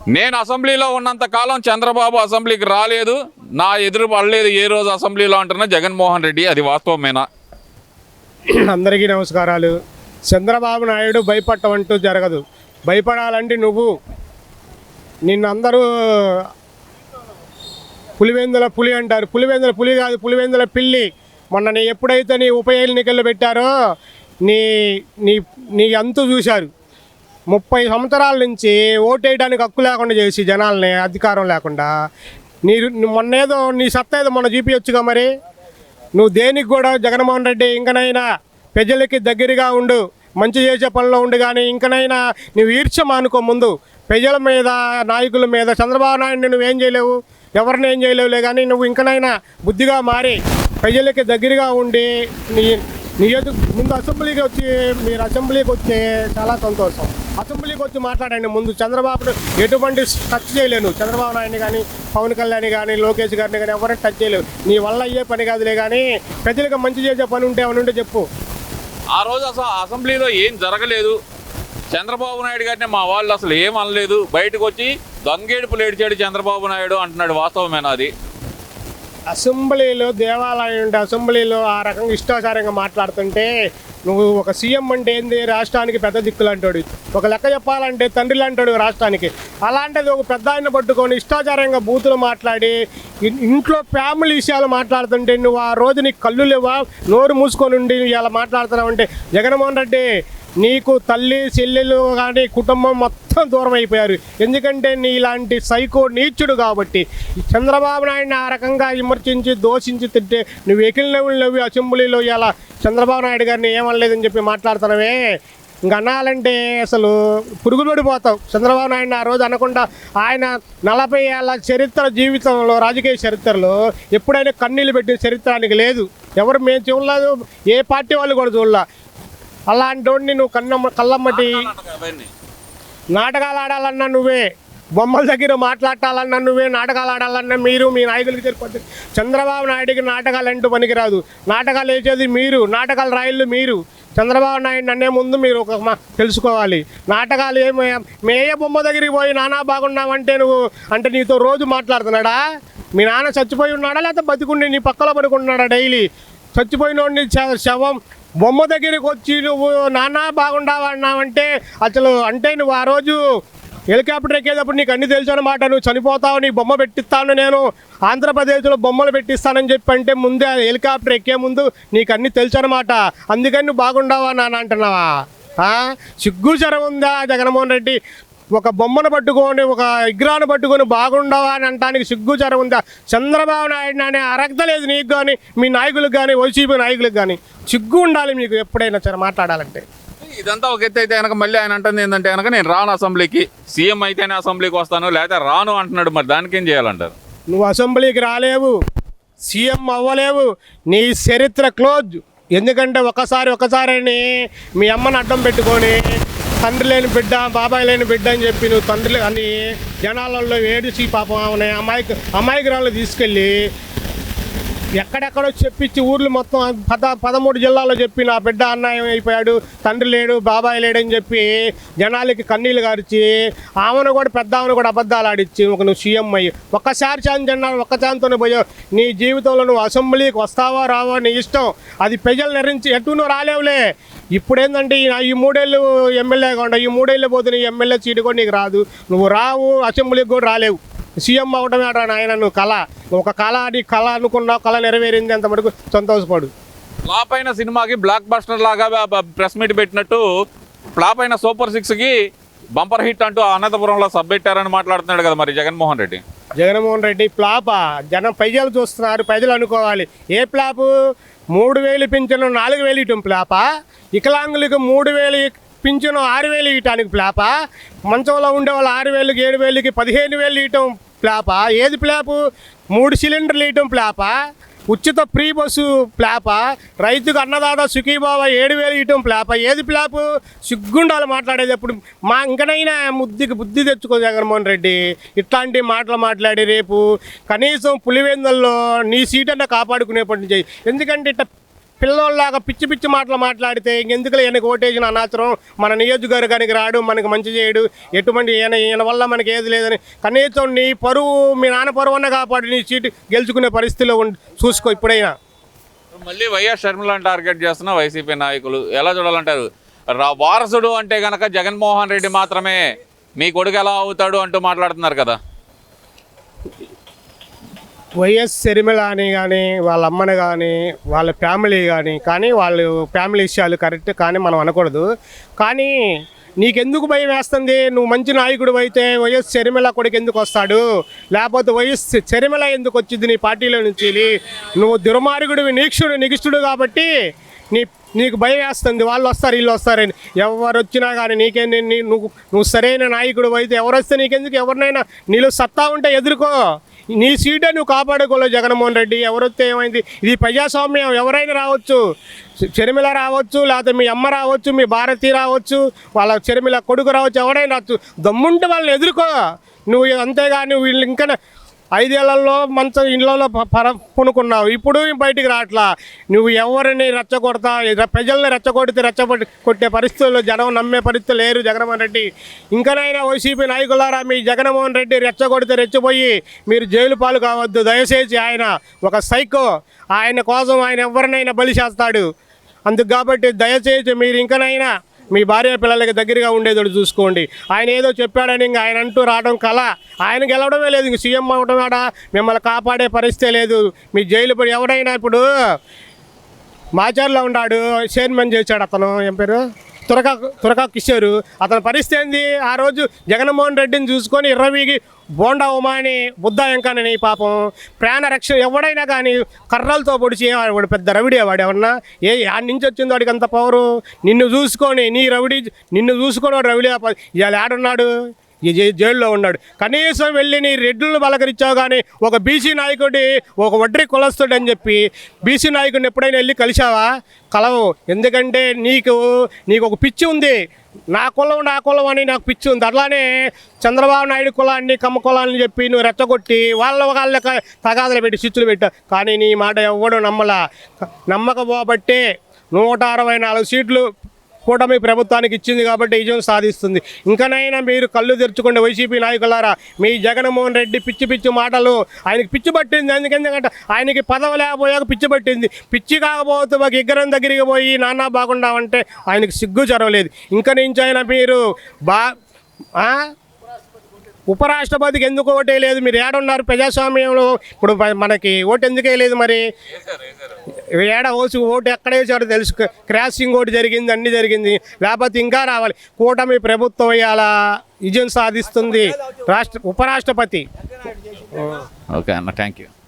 నేను అసెంబ్లీలో ఉన్నంత కాలం చంద్రబాబు అసెంబ్లీకి రాలేదు. నా ఎదురు పడలేదు ఏ రోజు అసెంబ్లీలో అంటున్నా జగన్మోహన్ రెడ్డి అది వాస్తవమేనా? అందరికీ నమస్కారాలు. చంద్రబాబు నాయుడు భయపడటం జరగదు. భయపడాలంటే నువ్వు. నిన్నందరూ పులివెందుల పులి అంటారు. పులివెందుల పులి కాదు పులివెందుల పిల్లి. మొన్న నీ ఎప్పుడైతే నీ ఉప ఎన్నికల్లో పెట్టారో నీ నీ నీ అంతు చూశారు. ముప్పై సంవత్సరాల నుంచి ఓటేయడానికి హక్కు లేకుండా చేసి జనాల్ని అధికారం లేకుండా. నీరు మొన్నేదో నీ సత్తా ఏదో మొన్న చూపించచ్చుగా మరి. నువ్వు దేనికి కూడా జగన్మోహన్ రెడ్డి ఇంకనైనా ప్రజలకి దగ్గరగా ఉండు మంచి చేసే పనిలో ఉండు కానీ ఇంకనైనా నువ్వు ఈర్చమానుకో ముందు. ప్రజల మీద నాయకుల మీద చంద్రబాబు నాయుడు నువ్వేం చేయలేవు ఎవరిని ఏం చేయలేవులే కానీ నువ్వు ఇంకనైనా బుద్ధిగా మారి ప్రజలకి దగ్గరగా ఉండి నీ నీ ముందు అసెంబ్లీకి వచ్చి మీరు అసెంబ్లీకి వచ్చే చాలా సంతోషం. అసెంబ్లీకి వచ్చి మాట్లాడండి ముందు. చంద్రబాబును ఎటువంటి టచ్ చేయలేను. చంద్రబాబు నాయుడిని కానీ పవన్ కళ్యాణ్ కానీ లోకేష్ గారిని కానీ ఎవరైనా టచ్ చేయలేవు నీ వల్ల అయ్యే పని కాదులే కానీ ప్రజలకు మంచి చేసే పని ఉంటే ఏమైనా ఉంటే చెప్పు. ఆ రోజు అసలు అసెంబ్లీలో ఏం జరగలేదు. చంద్రబాబు నాయుడు గారిని మా వాళ్ళు అసలు ఏం అనలేదు. బయటకు వచ్చి దొంగేడుపులు ఏడిచాడు చంద్రబాబు నాయుడు అంటున్నాడు వాస్తవమేనా అది? అసెంబ్లీలో దేవాలయం ఉంటే అసెంబ్లీలో ఆ రకంగా ఇష్టాచారంగా మాట్లాడుతుంటే నువ్వు ఒక సీఎం అంటే ఏంది? రాష్ట్రానికి పెద్ద దిక్కులంటాడు. ఒక లెక్క చెప్పాలంటే తండ్రి అంటాడు రాష్ట్రానికి. అలాంటిది ఒక పెద్ద ఆయన పట్టుకొని ఇష్టాచారంగా బూతులు మాట్లాడి ఇంట్లో ఫ్యామిలీ విషయాలు మాట్లాడుతుంటే నువ్వు ఆ రోజు నీకు కళ్ళు లేవా? నోరు మూసుకొని ఉండి ఇలా మాట్లాడుతున్నావు అంటే జగన్మోహన్ రెడ్డి నీకు తల్లి చెల్లెలు కానీ కుటుంబం మొత్తం దూరం అయిపోయారు. ఎందుకంటే నీ ఇలాంటి సైకో నీచుడు కాబట్టి చంద్రబాబు నాయుడిని ఆ రకంగా విమర్శించి దోషించి తింటే నువ్వు ఎకిల్ నవ్వులు నవ్వి అసెంబ్లీలో ఇలా చంద్రబాబు నాయుడు గారిని ఏమనలేదని చెప్పి మాట్లాడుతున్నావే ఇంక అనాలంటే అసలు పురుగులు పడిపోతావు. చంద్రబాబు నాయుడు ఆ రోజు అనకుండా ఆయన నలభై ఏళ్ళ చరిత్ర జీవితంలో రాజకీయ చరిత్రలో ఎప్పుడైనా కన్నీళ్ళు పెట్టిన చరిత్ర ఆయనకి లేదు. ఎవరు మేము చూడలేదు ఏ పార్టీ వాళ్ళు కూడా చూడలే. అలాంటి వాడిని నువ్వు కన్నమ్మ కళ్ళమ్మటి నాటకాలు ఆడాలన్నా నువ్వే. బొమ్మల దగ్గర మాట్లాడాలన్నా నువ్వే. నాటకాలు ఆడాలన్నా మీరు మీ నాయకులకి తెలిపొద్దు చంద్రబాబు నాయుడికి నాటకాలు అంటూ పనికిరాదు. నాటకాలు వేసేది మీరు నాటకాలు రాయళ్ళు మీరు. చంద్రబాబు నాయుడు అనే ముందు మీరు ఒక తెలుసుకోవాలి. నాటకాలు ఏమి మేయ బొమ్మ దగ్గరికి పోయి నానా బాగున్నావంటే నువ్వు అంటే నీతో రోజు మాట్లాడుతున్నాడా? మీ నాన్న చచ్చిపోయి ఉన్నాడా? లేకపోతే బతికుండి నీ పక్కలో పడుకుంటున్నాడా డైలీ? చచ్చిపోయినోడిని శవం బొమ్మ దగ్గరికి వచ్చి నువ్వు నాన్న బాగుండావా అన్నావంటే అసలు అంటే నువ్వు ఆ రోజు హెలికాప్టర్ ఎక్కేటప్పుడు నీకు అన్ని తెలుసు అనమాట నువ్వు చనిపోతావు నీ బొమ్మ పెట్టిస్తాను నేను. ఆంధ్రప్రదేశ్లో బొమ్మలు పెట్టిస్తానని చెప్పి అంటే ముందే హెలికాప్టర్ ఎక్కే ముందు నీకు అన్ని తెలుసు అనమాట అందుకని నువ్వు బాగుండావా నాన్న అంటున్నావా? సిగ్గు ఉందా జగన్మోహన్ రెడ్డి? ఒక బొమ్మను పట్టుకొని ఒక విగ్రహాన్ని పట్టుకొని బాగుండవా అని అంటానికి సిగ్గుచారం ఉందా? చంద్రబాబు నాయుడు అనే అరగత లేదు నీకు కానీ మీ నాయకులకు కానీ వైసీపీ నాయకులకు కానీ సిగ్గు ఉండాలి మీకు ఎప్పుడైనా సరే మాట్లాడాలంటే. ఇదంతా ఒక ఎత్తు అయితే కనుక మళ్ళీ ఆయన అంటుంది ఏంటంటే కనుక నేను రాను అసెంబ్లీకి సీఎం అయితేనే అసెంబ్లీకి వస్తాను లేకపోతే రాను అంటున్నాడు మరి దానికి ఏం చేయాలంటారు? నువ్వు అసెంబ్లీకి రాలేవు సీఎం అవ్వలేవు నీ చరిత్ర క్లోజ్. ఎందుకంటే ఒకసారి ఒకసారి మీ అమ్మని అడ్డం పెట్టుకొని తండ్రి లేని బిడ్డ బాబాయ్ లేని బిడ్డ అని చెప్పి నువ్వు తండ్రి అని జనాలలో ఏడిచి పాపం ఆమె అమాయక అమాయకురాలు తీసుకెళ్ళి ఎక్కడెక్కడో చెప్పించి ఊర్లు మొత్తం పద పదమూడు జిల్లాల్లో చెప్పి నా బిడ్డ అన్యాయం అయిపోయాడు తండ్రి లేడు బాబాయ్ లేడని చెప్పి జనాలకి కన్నీళ్ళు గారిచి ఆమెను కూడా పెద్ద ఆమెను కూడా అబద్ధాలు ఆడిచ్చి ఒక నువ్వు సీఎం అయ్యి ఒక్కసారి ఛాన్స్ అన్నాడు ఒక్క ఛాన్స్తోనే పోయావు. నీ జీవితంలో నువ్వు అసెంబ్లీకి వస్తావా రావా నీ ఇష్టం. అది ప్రజలు నిర్ణయించి ఎటు నువ్వు రాలేవులే. ఇప్పుడేందంటే ఈ మూడేళ్ళు ఎమ్మెల్యే కాకుండా ఈ మూడేళ్ళు పోతే నీ ఎమ్మెల్యే సీటు కూడా నీకు రాదు. నువ్వు రావు అసెంబ్లీకి కూడా రాలేవు. సీఎం అవడమే ఆడ నాయన నువ్వు కళ. ఒక కళ నీ కళ అనుకున్నావు కళ నెరవేరింది అంత మటుకు సంతోషపడు. ఫ్లాప్ అయిన సినిమాకి బ్లాక్ బస్టర్ లాగా ప్రెస్ మీట్ పెట్టినట్టు ఫ్లాప్ అయిన సూపర్ సిక్స్కి బంపర్ హిట్ అంటూ అనంతపురంలో సబ్ పెట్టారని మాట్లాడుతున్నాడు కదా మరి జగన్మోహన్ రెడ్డి. జగన్మోహన్ రెడ్డి ప్లాపా జనం ప్రజలు చూస్తున్నారు ప్రజలు అనుకోవాలి. ఏ ప్లాపు మూడు వేలు పింఛను నాలుగు వేలు ఇవ్వటం ప్లాపా వికలాంగులకు మూడు వేలు పింఛను ఆరు వేలు ఇవ్వటానికి ప్లాపా మంచంలో ఉండే వాళ్ళు ఆరు వేలకి ఏడు వేలకి పదిహేను వేలు ఇవ్వటం ప్లాపా ఏది ప్లాపు మూడు సిలిండర్లు ఇవ్వటం ప్లాపా ఉచిత ఫ్రీ బస్సు ప్లాప? రైతుకు అన్నదాత సుఖీబాబా ఏడు వేలు ఇవ్వటం ప్లాప? ఏది ప్లాపు? సిగ్గుండాలి మాట్లాడేటప్పుడు మా ఇంకనైనా ముద్దికి బుద్ధి తెచ్చుకో జగన్మోహన్ రెడ్డి. ఇట్లాంటి మాటలు మాట్లాడి రేపు కనీసం పులివెందుల్లో నీ సీటన్నా కాపాడుకునే కాపాడుకునేప్పటి నుంచి. ఎందుకంటే ఇట్ట పిల్లోళ్ళలాగా పిచ్చి పిచ్చి మాటలు మాట్లాడితే ఇంకెందుకులే ఈయనకి ఓటేసిన అనాచరం? మన నియోజకవర్గానికి రాడు మనకి మంచి చేయడు. ఎటువంటి ఈయన ఈయన వల్ల మనకి ఏది లేదని. కనీసం నీ పరువు మీ నాన్న పరువు అన్న కాపాడు నీ సీటు గెలుచుకునే పరిస్థితిలో చూసుకో ఇప్పుడైనా. మళ్ళీ వైఎస్ షర్మిలను టార్గెట్ చేస్తున్న వైసీపీ నాయకులు. ఎలా చూడాలంటారు? రా వారసుడు అంటే కనుక జగన్మోహన్ రెడ్డి మాత్రమే మీ కొడుకు ఎలా అవుతాడు అంటూ మాట్లాడుతున్నారు కదా. వైఎస్ శర్మిల అని కానీ వాళ్ళ అమ్మని కానీ వాళ్ళ ఫ్యామిలీ కానీ కానీ వాళ్ళు ఫ్యామిలీ విషయాలు కరెక్ట్ కానీ మనం అనకూడదు. కానీ నీకెందుకు భయం వేస్తుంది? నువ్వు మంచి నాయకుడు అయితే వైఎస్ చరిమల కొడుకు ఎందుకు వస్తాడు? లేకపోతే వైఎస్ చరిమల ఎందుకు వచ్చింది నీ పార్టీలో నుంచి? నువ్వు దుర్మార్గుడివి నీక్షుడు నిగిష్టుడు కాబట్టి నీ నీకు భయం వేస్తుంది. వాళ్ళు వస్తారు వీళ్ళు వస్తారని ఎవరు వచ్చినా కానీ నీకేం నీ- నువ్వు నువ్వు సరైన నాయకుడు అయితే ఎవరు వస్తే నీకెందుకు? ఎవరినైనా నీలో సత్తా ఉంటే ఎదుర్కో. నీ సీటే నువ్వు కాపాడుకోలేవు జగన్మోహన్ రెడ్డి. ఎవరొస్తే ఏమైంది? ఇది ప్రజాస్వామ్యం. ఎవరైనా రావచ్చు. చెరిమిల రావచ్చు లేకపోతే మీ అమ్మ రావచ్చు మీ భారతి రావచ్చు వాళ్ళ చెరిమిల కొడుకు రావచ్చు ఎవరైనా రావచ్చు. దమ్ముంటే వాళ్ళని ఎదుర్కో. నువ్వు అంతేగాని వీళ్ళు ఇంకా ఐదేళ్ళలో మంచం ఇళ్ళలో ప- పర పునుకున్నావు. ఇప్పుడు బయటికి రావట్లా. నువ్వు ఎవరిని రెచ్చగొడతా? ప్రజల్ని రెచ్చగొడితే రెచ్చగొట్టి కొట్టే పరిస్థితుల్లో జనం నమ్మే పరిస్థితులు లేరు జగన్మోహన్ రెడ్డి. ఇంకనైనా వైసీపీ నాయకులారా మీ జగన్మోహన్ రెడ్డి రెచ్చగొడితే రెచ్చిపోయి మీరు జైలు పాలు కావద్దు. దయచేసి ఆయన ఒక సైకో. ఆయన కోసం ఆయన ఎవరినైనా బలి చేస్తాడు. అందుకు కాబట్టి దయచేసి మీరు ఇంకనైనా మీ భార్య పిల్లలకి దగ్గరగా ఉండేదోడు చూసుకోండి. ఆయన ఏదో చెప్పాడని ఇంక ఆయన అంటూ రావడం కళ ఆయన గెలవడమే లేదు. ఇంక సీఎం అవడం ఆడ మిమ్మల్ని కాపాడే పరిస్థితే లేదు. మీ జైలు పడి ఎవడైనా ఇప్పుడు మాచర్లో ఉన్నాడు. చైర్మన్ చేశాడు అతను. ఏం పేరు? త్వరగా తురకా కిషోరు. అతని పరిస్థితి ఏంది? ఆ రోజు జగన్మోహన్ రెడ్డిని చూసుకొని ఇర్రవీగి బోండా ఉమాని బుద్ధ ఎంకానని పాపం ప్రాణ రక్షణ ఎవడైనా కానీ కర్రలతో పొడిచి వాడు పెద్ద రవిడే వాడు ఎవరన్నా? ఏ ఆ నుంచి వచ్చింది వాడికి అంత పవరు నిన్ను చూసుకొని నీ రవిడి నిన్ను చూసుకొని వాడు రవిడే ఇవాళ ఆడున్నాడు జైల్లో ఉన్నాడు. కనీసం వెళ్ళి నీ రెడ్లను బలకరించావు కానీ ఒక బీసీ నాయకుడి ఒక వడ్రి కులస్తుడు అని చెప్పి బీసీ నాయకుడిని ఎప్పుడైనా వెళ్ళి కలిసావా కలవు. ఎందుకంటే నీకు నీకు ఒక పిచ్చి ఉంది. నా కులం నా కులం అని నాకు పిచ్చి ఉంది. అట్లానే చంద్రబాబు నాయుడు కులాన్ని కమ్మ కులాన్ని చెప్పి నువ్వు రెచ్చగొట్టి వాళ్ళ వాళ్ళకి తగాదలు పెట్టి చిచ్చులు పెట్టావు. కానీ నీ మాట ఎవ్వడం నమ్మలా. నమ్మకపోబట్టే నూట అరవై నాలుగు సీట్లు కూటమి ప్రభుత్వానికి ఇచ్చింది కాబట్టి విజయం సాధిస్తుంది. ఇంకనైనా మీరు కళ్ళు తెరుచుకోండి వైసీపీ నాయకులారా. మీ జగన్మోహన్ రెడ్డి పిచ్చి పిచ్చి మాటలు ఆయనకి పిచ్చి పట్టింది. అందుకు ఎందుకంటే ఆయనకి పదవి లేకపోయాక పిచ్చి పట్టింది. పిచ్చి కాకపోతే ఒక ఇగ్గరం దగ్గరికి పోయి నాన్న బాగుండావంటే ఆయనకి సిగ్గు చరవలేదు ఇంక నుంచి ఆయన మీరు బా ఉపరాష్ట్రపతికి ఎందుకు ఓటే లేదు? మీరు ఏడున్నారు ప్రజాస్వామ్యంలో. ఇప్పుడు మనకి ఓటు ఎందుకే లేదు మరి? ఏడ ఓసు ఓటు ఎక్కడ వేసాడో తెలుసు. క్రాసింగ్ ఓటు జరిగింది అన్ని జరిగింది. లేకపోతే ఇంకా రావాలి. కూటమి ప్రభుత్వం ఇవాళ విజయం సాధిస్తుంది. రాష్ట్ర ఉపరాష్ట్రపతి. ఓకే అన్న థ్యాంక్ యూ